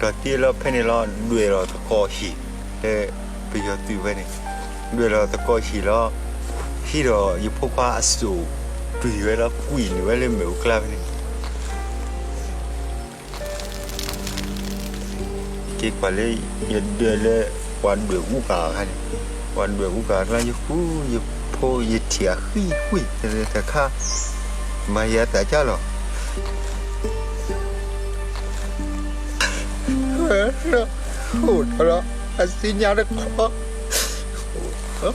ตัวที่เราเพนิลอนด้วยเราตะกอหีไดไประตื่นไว้นี่ด้วยเราตะกอหีแล้วที่เราอยู่พวกว่าอสูตุยไว้แล้วกุยไว้เลยเหมือวกล้าไนี่ที่กว่าเลยยันเดือนเลยวันเดือนอุกาฮะนวันเดือนอุกาแล้วยู่กูยู่พอยู่เถียขี้ขุยแต่ข้ามาเยอะแต่เจ้าหรอ 是啊我瞅瞅俺新家的矿。我